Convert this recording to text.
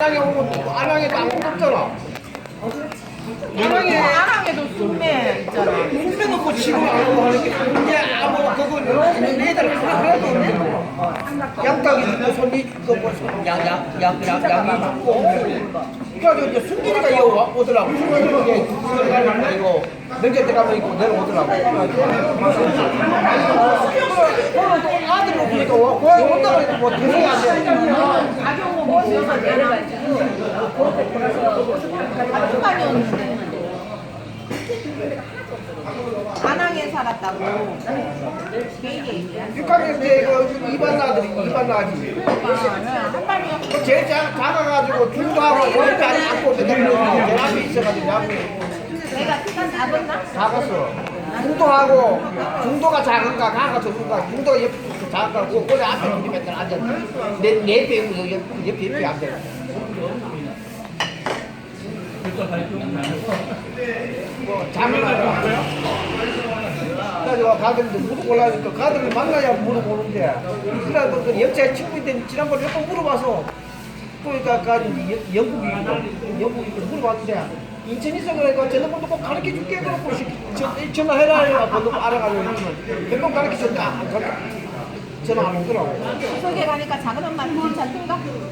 안양에 오면 또 안양에도 아무것도 없잖아. 안양에 안양에도 순매 있잖아. 분명 없고 지금 안 오고 하는 게 이제 아무 그거 얘들 하나 하나도 없네. 양닭이 있고 손이 있고 뭐 양양양양 양이 있고. 그래가지고 이제 순길이가 여기 와- 오더라고. 순길이가 이게 들어가면 이거 명절 때 가면 이거 내려오더라고. 그러면 또 아들이 없으니까 와- 고향에 온다고 해도 뭐 대성이 안 돼. 가족 모셔서 내려가지고 한주간이었는데 안양에 살았다고 개인에 얘기한 6학년 때그 이반 아들이 이반 아지. 한 발이었고 제일 작- 작아가지고 중도하고 안에 안고 있는데 제 앞에 있어가지고 내 내가 키가 작았나? 작았어. 중도하고 중도가 작은가 가가 적은가 중도가 옆에 작은가 그 꼬리 앞에 둘이 맨날 앉았어. 내내 배우 옆 옆에 옆에 앉아. 뭐 잠을 그래가지고 가들인데 무릎 올라니까 가들을 만나야 무릎 오는데 그래도 그 역사의 친구인데 지난번에 몇 번 물어봐서 그러니까 가지고 영국이 영국이 물어봤는데 인천에서 그래가 전화번호 꼭 가르쳐 줄게 그러고 전- 전화해라 번호 알아가지고 몇번 가르쳐 줬는데 안 가르쳐 전화 안 오더라고. 속에 가니까 작은 엄마는 괜찮던가?